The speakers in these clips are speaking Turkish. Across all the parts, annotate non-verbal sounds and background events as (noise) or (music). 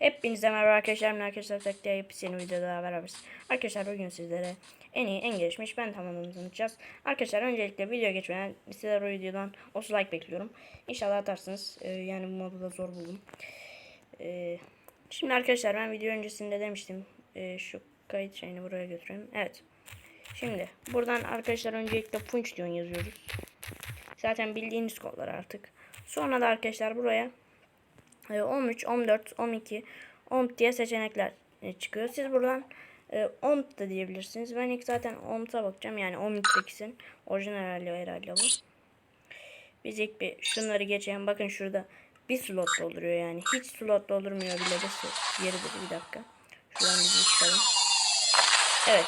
Hepinize merhaba arkadaşlar. Ben arkadaşlar tek diye yeni videoda daha beraberiz. Arkadaşlar bugün sizlere en iyi, en gelişmiş ben tamamını tanıtacağız. Arkadaşlar öncelikle video geçmeden sizlere o videodan 30 like bekliyorum. İnşallah atarsınız. Ee, yani bu modu da zor buldum. Ee, şimdi arkadaşlar ben video öncesinde demiştim. Ee, şu kayıt şeyini buraya götüreyim. Evet. Şimdi buradan arkadaşlar öncelikle function yazıyoruz. Zaten bildiğiniz kodlar artık. Sonra da arkadaşlar buraya 13, 14, 12, 10 diye seçenekler e, çıkıyor. Siz buradan e, 10 da diyebilirsiniz. Ben ilk zaten 10'a bakacağım. Yani 18'in orijinal hali herhalde bu. Biz ilk bir şunları geçelim. Bakın şurada bir slot dolduruyor yani. Hiç slot doldurmuyor bile de su- yeridir. Bir dakika. Şuradan bir çıkalım. Evet.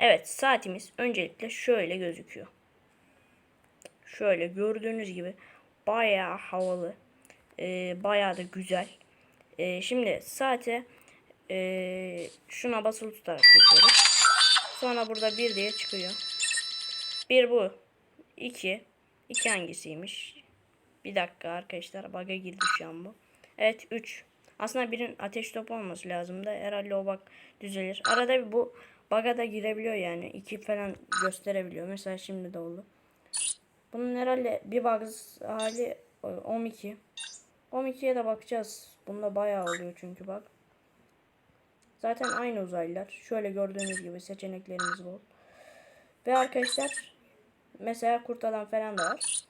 Evet saatimiz öncelikle şöyle gözüküyor. Şöyle gördüğünüz gibi bayağı havalı. Ee, bayağı da güzel. Ee, şimdi saate ee, şuna basılı tutarak geçiyoruz. Sonra burada bir diye çıkıyor. Bir bu. iki. İki hangisiymiş? Bir dakika arkadaşlar. Bug'a girdi şu an bu. Evet 3. Aslında birin ateş topu olması lazım da herhalde o bak düzelir. Arada bir bu bug'a da girebiliyor yani. 2 falan gösterebiliyor. Mesela şimdi de oldu. Bunun herhalde bir bug hali e, 12. 12'ye de bakacağız. Bunda bayağı oluyor çünkü bak. Zaten aynı uzaylılar. Şöyle gördüğünüz gibi seçeneklerimiz bol. Ve arkadaşlar mesela kurt adam falan da var.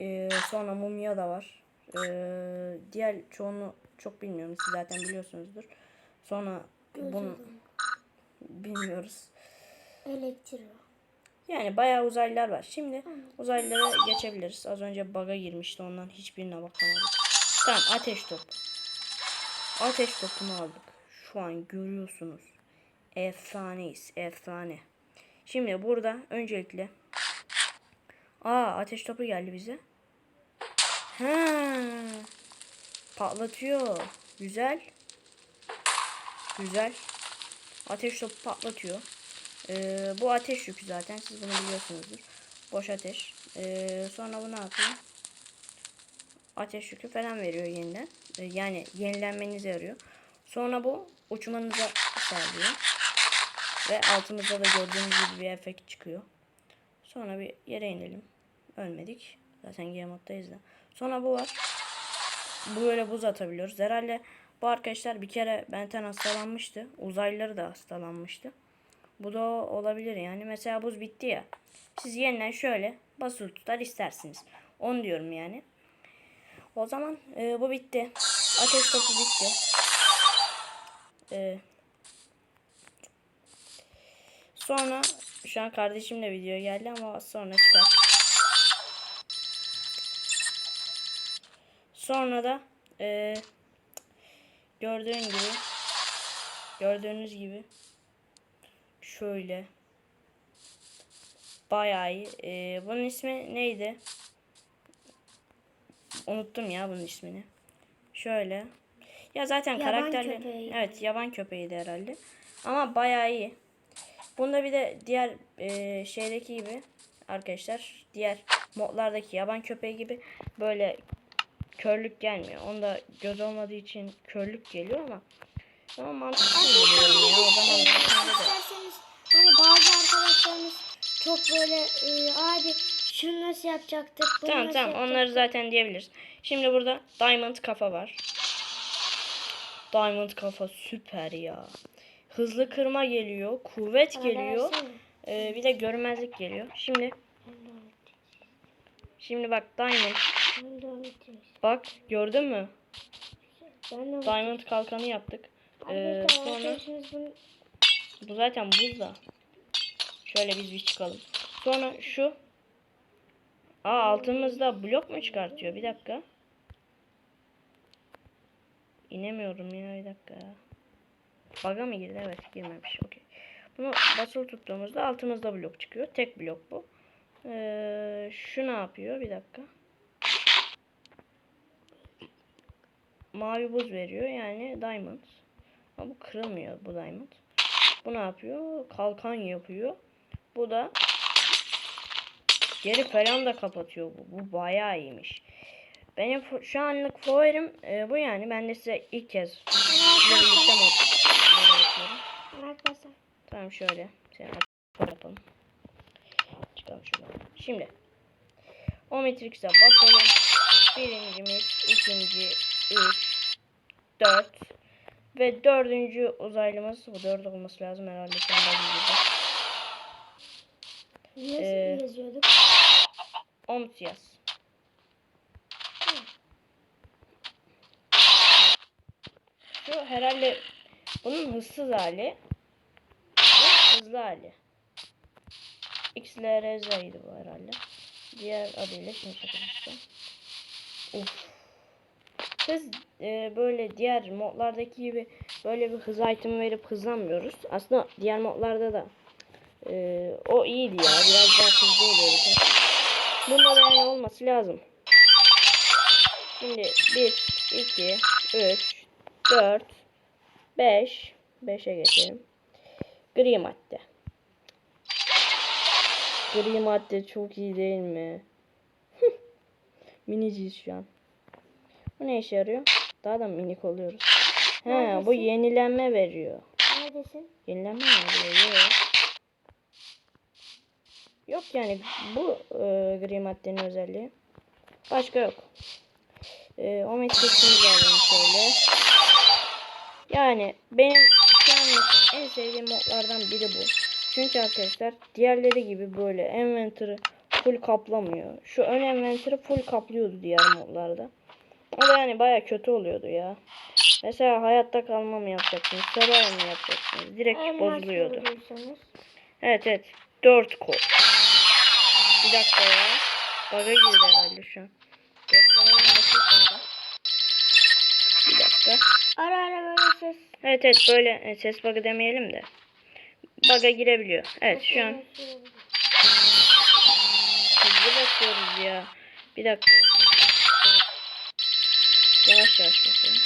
Ee, sonra mumya da var. Ee, diğer çoğunu çok bilmiyorum. Siz zaten biliyorsunuzdur. Sonra bunu bilmiyoruz. Elektro. Yani bayağı uzaylılar var. Şimdi uzaylılara geçebiliriz. Az önce bug'a girmişti ondan hiçbirine bakamadık. Tamam ateş topu. Ateş topunu aldık. Şu an görüyorsunuz. Efsaneyiz. Efsane. Şimdi burada öncelikle Aa ateş topu geldi bize. Ha. Patlatıyor. Güzel. Güzel. Ateş topu patlatıyor. Ee, bu ateş yükü zaten. Siz bunu biliyorsunuzdur. Boş ateş. Ee, sonra bu ne yapıyor? Ateş yükü falan veriyor yeniden. Ee, yani yenilenmenize yarıyor. Sonra bu uçmanıza sağlıyor. Ve altımızda da gördüğünüz gibi bir efekt çıkıyor. Sonra bir yere inelim. Ölmedik. Zaten game moddayız da. Sonra bu var. Böyle buz atabiliyoruz. Herhalde bu arkadaşlar bir kere benten hastalanmıştı. Uzaylıları da hastalanmıştı. Bu da olabilir yani. Mesela buz bitti ya. Siz yeniden şöyle basılı tutar istersiniz. Onu diyorum yani. O zaman e, bu bitti. Ateş topu bitti. E, sonra şu an kardeşimle video geldi ama sonra çıkar. Sonra da e, gördüğün gibi gördüğünüz gibi şöyle bayağı iyi. E, bunun ismi neydi? Unuttum ya bunun ismini. Şöyle. Ya zaten Yaban karakterler köpeği. evet yaban köpeğiydi herhalde. Ama bayağı iyi. Bunda bir de diğer e, şeydeki gibi arkadaşlar diğer modlardaki yaban köpeği gibi böyle körlük gelmiyor. Onda göz olmadığı için körlük geliyor ama ama mantıklı geliyor ya. O zaman İsterseniz hani bazı arkadaşlarımız çok böyle e, abi şunu nasıl yapacaktık? Bunu Tamam nasıl tamam yapacaktık?" onları zaten diyebiliriz. Şimdi burada diamond kafa var. Diamond kafa süper ya. Hızlı kırma geliyor. Kuvvet Bana geliyor. versene. Ee, bir de görmezlik geliyor. Şimdi şimdi bak diamond. Bak gördün mü? Diamond kalkanı yaptık. Ee, sonra bu zaten buz da. Şöyle biz bir çıkalım. Sonra şu. Aa altımızda blok mu çıkartıyor? Bir dakika. İnemiyorum ya bir dakika. Baga mı girdi? Evet girmemiş. Okey. Bunu basılı tuttuğumuzda altımızda blok çıkıyor. Tek blok bu. Ee, şu ne yapıyor? Bir dakika. Mavi buz veriyor. Yani diamond. Ama bu kırılmıyor bu diamond. Bu ne yapıyor? Kalkan yapıyor. Bu da geri falan da kapatıyor bu. Bu bayağı iyiymiş. Benim şu anlık favorim e, bu yani. Ben de size ilk kez birlikte mod. Tamam şöyle. Seni yapalım. Çıkalım şuradan. Şimdi. O Matrix'e basalım. Birincimiz, ikinci, üç, dört. Ve dördüncü uzaylımız. Bu dört olması lazım herhalde. Şu Nasıl Ee, yazıyorduk? Omtias. Şu herhalde bunun hızsız hali. Bu hızlı hali. XLRZ'ydi bu herhalde. Diğer adıyla şimdi çakılmıştı. Uf. Hız e, böyle diğer modlardaki gibi böyle bir hız item verip hızlanmıyoruz. Aslında diğer modlarda da e, o iyiydi ya. Biraz daha hızlı oluyordu. Bunda da yani olması lazım. Şimdi 1, 2, 3, 4, 5. 5'e geçelim. Gri madde. Gri madde çok iyi değil mi? (laughs) Miniciyiz şu an. Bu ne işe yarıyor? Daha da minik oluyoruz. He, bu yenilenme veriyor. Neredesin? Yenilenme veriyor? Yok. Yani bu e, gri maddenin özelliği. Başka yok. E, o metrikimizi alalım şöyle. Yani benim şu en sevdiğim modlardan biri bu. Çünkü arkadaşlar diğerleri gibi böyle envanter'ı full kaplamıyor. Şu ön envanter'ı full kaplıyordu diğer modlarda. O da yani baya kötü oluyordu ya. Mesela hayatta kalma mı yapacaksınız? Survival mı yapacaksınız? Direkt Elmas bozuluyordu. Evet evet. 4 kol. Bir dakika ya. Baga girdi herhalde şu an. Bir dakika. Ara ara böyle ses. Evet evet böyle ses bug'ı demeyelim de. Bug'a girebiliyor. Evet şu an hızlı basıyoruz ya. Bir dakika. Yavaş yavaş basalım.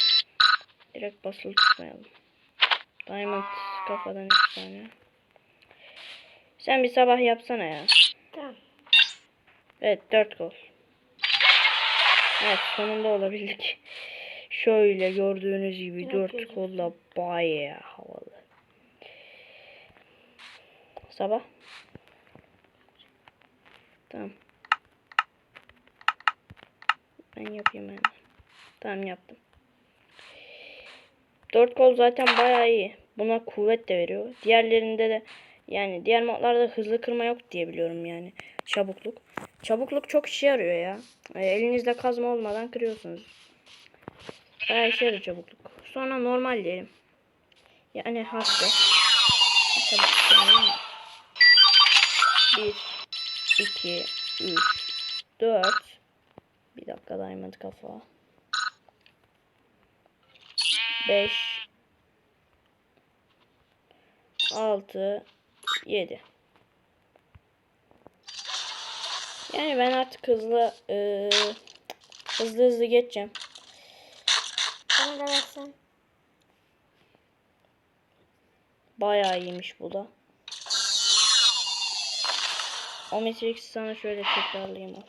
Direkt basılı tutmayalım. Diamond kafadan iki tane. Sen bir sabah yapsana ya. Tamam. Evet dört gol. Evet sonunda olabildik. Şöyle gördüğünüz gibi Çok dört gözüksün. kolla bayağı havalı. Sabah. Tamam. Ben yapayım hemen. Tamam yaptım. Dört kol zaten bayağı iyi. Buna kuvvet de veriyor. Diğerlerinde de yani diğer modlarda hızlı kırma yok diye biliyorum yani. Çabukluk. Çabukluk çok işe yarıyor ya. E, elinizde kazma olmadan kırıyorsunuz. Bayağı işe yarıyor çabukluk. Sonra normal diyelim. Yani hasta. 1 2 3 4 Bir dakika diamond kafa. 5 6 7 Yani ben artık hızlı eee, hızlı hızlı geçeceğim. Bana da versen. Bayağı iyiymiş bu da. O Matrix'i sana şöyle tekrarlayayım.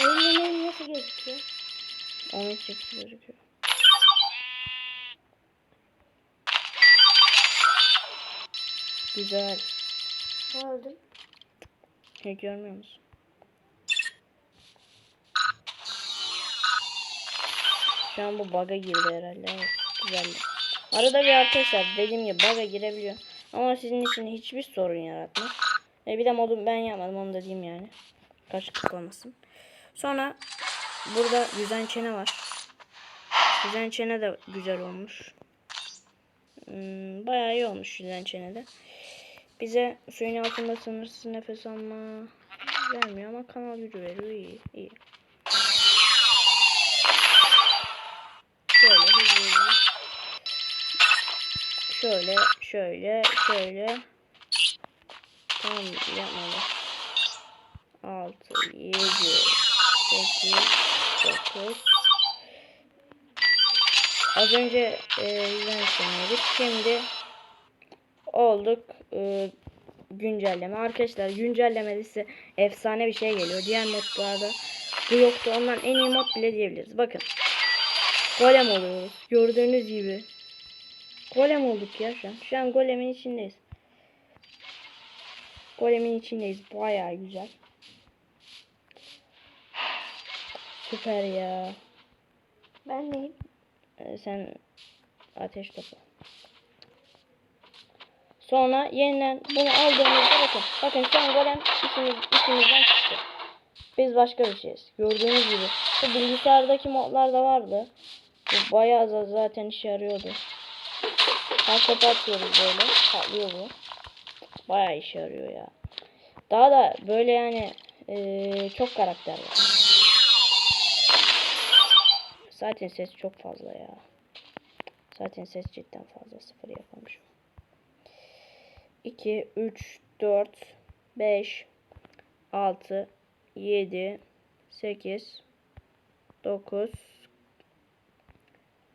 Oyunda benim nasıl gözüküyor? O Matrix gözüküyor. Güzel. Ne oldu? Ne görmüyor musun? Şu an bu bug'a girdi herhalde. Evet, güzeldi. Arada bir arkadaşlar dediğim gibi bug'a girebiliyor. Ama sizin için hiçbir sorun yaratmaz. E bir de modu ben yapmadım onu da diyeyim yani. Karışıklık olmasın. Sonra burada yüzen çene var. Yüzen çene de güzel olmuş. Hmm, bayağı iyi olmuş yüzen çene de. Bize suyun altında sınırsız nefes alma vermiyor ama kanal gücü veriyor. iyi iyi. Şöyle hızlı. Şöyle şöyle şöyle. Tamam yapmadı. 6 7 8 9 Az önce e, yüzen sanıyorduk. Şimdi olduk. E, güncelleme. Arkadaşlar güncellemesi efsane bir şey geliyor. Diğer modlarda bu yoktu. Ondan en iyi mod bile diyebiliriz. Bakın. Golem oluyoruz. Gördüğünüz gibi. Golem olduk ya şu an. Şu an golemin içindeyiz. Golemin içindeyiz. Bayağı güzel. Süper ya. Ben neyim? Ee, sen ateş topu. Sonra yeniden bunu aldığımızda bakın. Bakın şu an golem işimiz, işimizden çıktı. Biz başka bir şeyiz. Gördüğünüz gibi. Bu bilgisayardaki modlar da vardı. Bu bayağı da zaten işe yarıyordu. Her sefer atıyoruz böyle. Patlıyor bu. Bayağı işe yarıyor ya. Daha da böyle yani eee, çok karakter var. Zaten ses çok fazla ya. Zaten ses cidden fazla. Sıfır yapmamışım. 2, 3, 4, 5, 6, 7, 8, 9,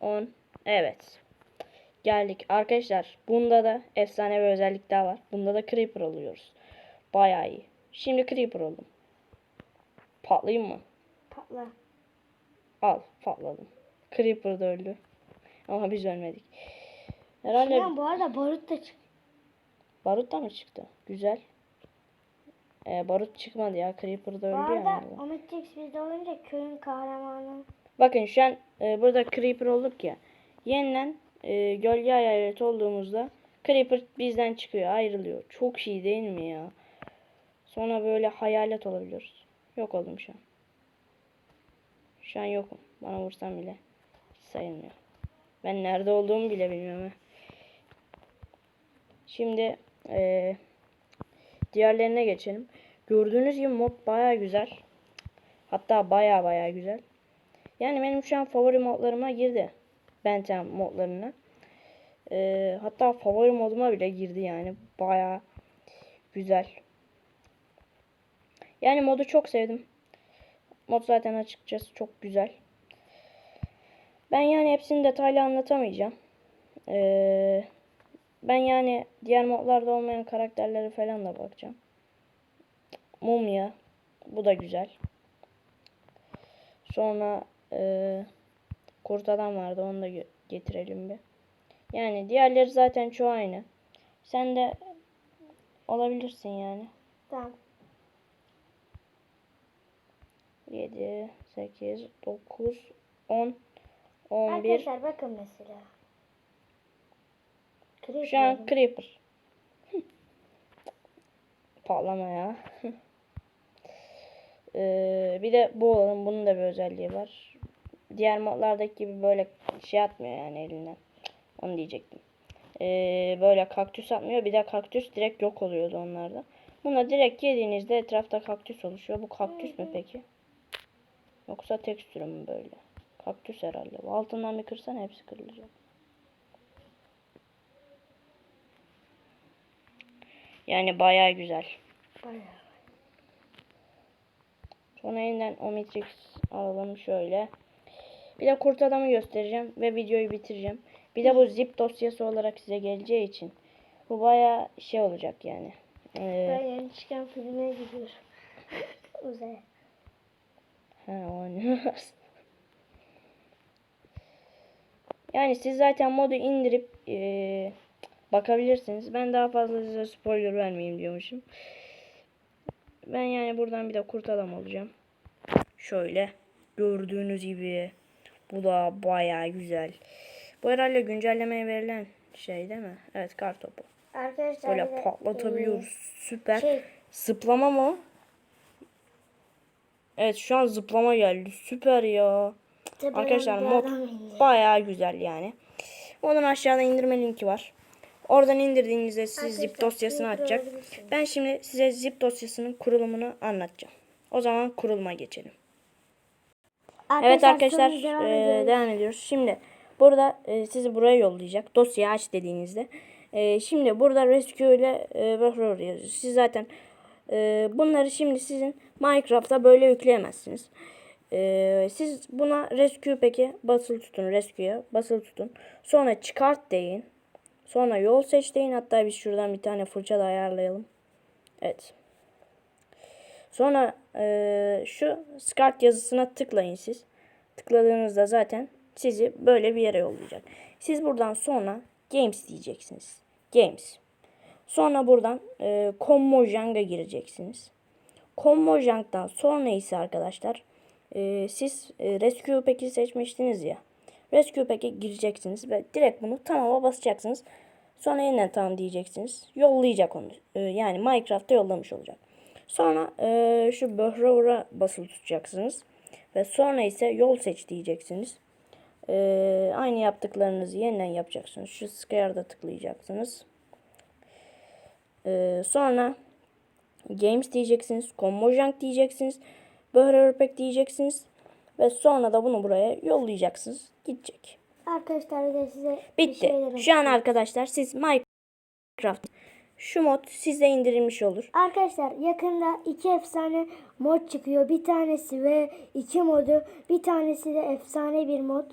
10. Evet. Geldik. Arkadaşlar bunda da efsane bir özellik daha var. Bunda da Creeper oluyoruz. Bayağı iyi. Şimdi Creeper oldum. Patlayayım mı? Patla. Al patladım. Creeper da öldü. Ama biz ölmedik. Herhalde Sinan bu arada barut da çık. barut da mı çıktı? Güzel. Ee, barut çıkmadı ya. Creeper da Bu öldü arada yani. Omnitrix bizde olunca köyün kahramanı. Bakın şu an e, burada Creeper olduk ya. Yeniden e, gölge hayalet olduğumuzda Creeper bizden çıkıyor. Ayrılıyor. Çok iyi değil mi ya? Sonra böyle hayalet olabiliyoruz. Yok oldum şu an. Şu an yokum. Bana vursam bile sayılmıyor. Ben nerede olduğumu bile bilmiyorum. Şimdi e, diğerlerine geçelim. Gördüğünüz gibi mod baya güzel. Hatta baya baya güzel. Yani benim şu an favori modlarıma girdi. Benten modlarına. Ee, hatta favori moduma bile girdi yani. Baya güzel. Yani modu çok sevdim. Mod zaten açıkçası çok güzel. Ben yani hepsini detaylı anlatamayacağım. Ee, ben yani diğer modlarda olmayan karakterlere falan da bakacağım. Mumya. Bu da güzel. Sonra eee kurt adam vardı. Onu da getirelim bir. Yani diğerleri zaten çoğu aynı. Sen de olabilirsin yani. Tamam. 7, 8, 9, 10, 11. Arkadaşlar bakın mesela. Creeper Şu an. Creeper. Patlama ya. Ee, bir de bu olanın bunun da bir özelliği var. Diğer modlardaki gibi böyle şey atmıyor yani elinden. Onu diyecektim. Ee, böyle kaktüs atmıyor. Bir de kaktüs direkt yok oluyordu onlarda. Buna direkt yediğinizde etrafta kaktüs oluşuyor. Bu kaktüs mü peki? Yoksa tekstürü mü böyle? Kaktüs herhalde. Altından bir kırsan hepsi kırılacak. Yani bayağı güzel. Bayağı. Sonra yeniden Omnitrix alalım şöyle. Bir de kurt adamı göstereceğim ve videoyu bitireceğim. Bir de bu zip dosyası olarak size geleceği için bu bayağı şey olacak yani. Ee, Ben yeni çıkan filme gidiyorum. (laughs) Uzaya. Ha, oynamaz. Yani siz zaten modu indirip ee, bakabilirsiniz. Ben daha fazla size spoiler vermeyeyim diyormuşum. Ben yani buradan bir de kurt adam olacağım. Şöyle gördüğünüz gibi bu da bayağı güzel. Bu herhalde güncellemeye verilen şey değil mi? Evet kar topu. Arkadaşlar Böyle patlatabiliyoruz. Süper. e, şey, Zıplama mı? Evet şu an zıplama geldi. Süper ya. tepeden Arkadaşlar mod bayağı güzel yani. Onun aşağıda indirme linki var. Oradan indirdiğinizde size zip Arkadaşlar, dosyasını şunu atacak. görebilirsiniz. Ben şimdi size zip dosyasının kurulumunu anlatacağım. O zaman kuruluma geçelim. Evet arkadaşlar devam e, ediyoruz. devam ediyoruz. Şimdi burada e, sizi buraya yollayacak. Dosyayı aç dediğinizde. E, şimdi burada rescue ile e, yazıyor. Siz zaten e, bunları şimdi sizin Minecraft'ta böyle yükleyemezsiniz. E, siz buna rescue peki basılı tutun rescue'ya basılı tutun. Sonra çıkart deyin. Sonra yol seç deyin. Hatta biz şuradan bir tane fırça da ayarlayalım. Evet. Sonra eee, şu Start yazısına tıklayın siz. Tıkladığınızda zaten sizi böyle bir yere yollayacak. Siz buradan sonra Games diyeceksiniz. Games. Sonra buradan eee Commojang'a gireceksiniz. Commojang'dan sonra ise arkadaşlar eee, siz eee, Rescue Pack'i seçmiştiniz ya. Rescue Pack'e gireceksiniz ve direkt bunu tamama basacaksınız. Sonra yeniden tamam diyeceksiniz. Yollayacak onu. Eee, yani Minecraft'ta yollamış olacak. Sonra eee, şu Behrover'a basılı tutacaksınız. Ve sonra ise yol seç diyeceksiniz. Eee, aynı yaptıklarınızı yeniden yapacaksınız. Şu Square'da tıklayacaksınız. Eee, sonra Games diyeceksiniz. Commojang diyeceksiniz. Behrover Pack diyeceksiniz. Ve sonra da bunu buraya yollayacaksınız. Gidecek. Arkadaşlar de size Bitti. şey Şu an arkadaşlar siz Minecraft şu mod sizde indirilmiş olur. Arkadaşlar yakında iki efsane mod çıkıyor. Bir tanesi ve iki modu. Bir tanesi de efsane bir mod.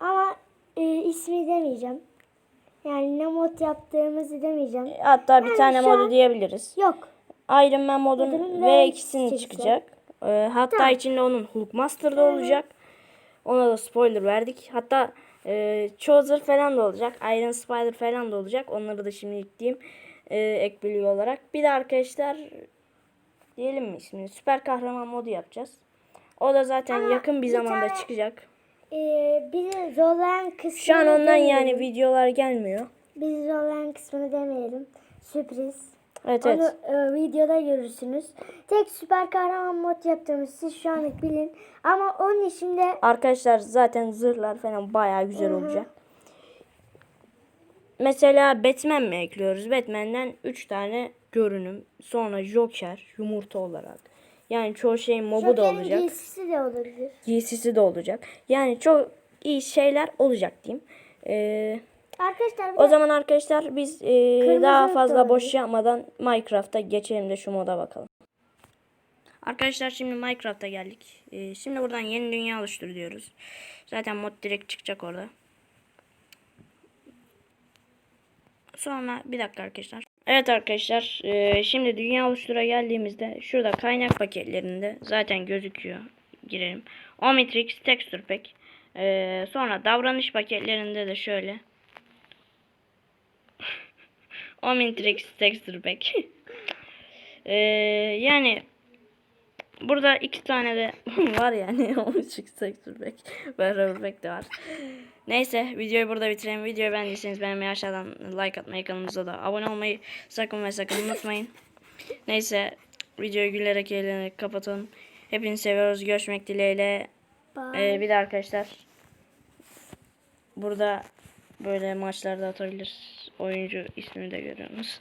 Ama e, ismi demeyeceğim. Yani ne mod yaptığımızı demeyeceğim. Hatta bir Yani tane şu modu an- diyebiliriz. Yok. Iron Man modunun Modunun V2'sini V2'si çıkacak. Ee, hatta Tamam. içinde onun Hulkmaster'da olacak. Ona da spoiler verdik. Hatta e, Choser falan da olacak. Iron Spider falan da olacak. Onları da şimdi ekleyeyim. E, ek bilgi olarak. Bir de arkadaşlar diyelim mi ismini? Süper kahraman modu yapacağız. O da zaten Ama yakın bir bir zamanda tane- çıkacak. E, bizi zorlayan kısmını Şu an ondan yani demeyelim. videolar gelmiyor. Bizi zorlayan kısmını demeyelim. Sürpriz. Evet Onu evet. e, videoda görürsünüz. Tek süper kahraman mod yaptığımız siz şu anlık bilin. Ama onun içinde Arkadaşlar zaten zırhlar falan bayağı güzel olacak. Mesela Batman mi ekliyoruz? Batman'den 3 tane görünüm. Sonra Joker yumurta olarak. Yani çoğu şeyin mobu da olacak. giysisi de olabilir. Giysisi de olacak. Yani çok iyi şeyler olacak diyeyim. Ee, Arkadaşlar o zaman arkadaşlar biz e, Kırmızı daha da fazla boş olabilir. yapmadan Minecraft'a geçelim de şu moda bakalım. Arkadaşlar şimdi Minecraft'a geldik. Ee, şimdi buradan yeni dünya oluştur diyoruz. Zaten mod direkt çıkacak orada. Sonra bir dakika arkadaşlar. Evet arkadaşlar e, şimdi dünya oluştura geldiğimizde şurada kaynak paketlerinde zaten gözüküyor. Girelim. Omnitrix Texture Pack. E, sonra davranış paketlerinde de şöyle. (laughs) Omnitrix Texture Pack. (laughs) E, yani burada iki tane de (laughs) var yani Omnitrix Texture Pack. Ve Rubber Pack de var. Neyse videoyu burada bitirelim. Videoyu beğendiyseniz beğenmeyi aşağıdan like atmayı kanalımıza da abone olmayı sakın ve sakın unutmayın. Neyse videoyu gülerek eğlenerek kapatalım. Hepinizi seviyoruz. Görüşmek dileğiyle. Bye. Ee, bir de arkadaşlar burada böyle maçlarda atabilir oyuncu ismini de görüyorsunuz.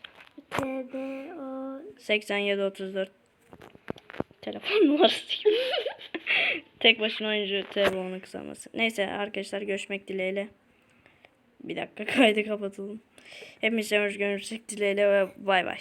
TBO 8734 telefon numarası. (laughs) Tek başına oyuncu TBO'nun kısalması. Neyse arkadaşlar görüşmek dileğiyle. Bir dakika (laughs) kaydı kapatalım. Hepinize hoş görüşmek dileğiyle ve bay bay.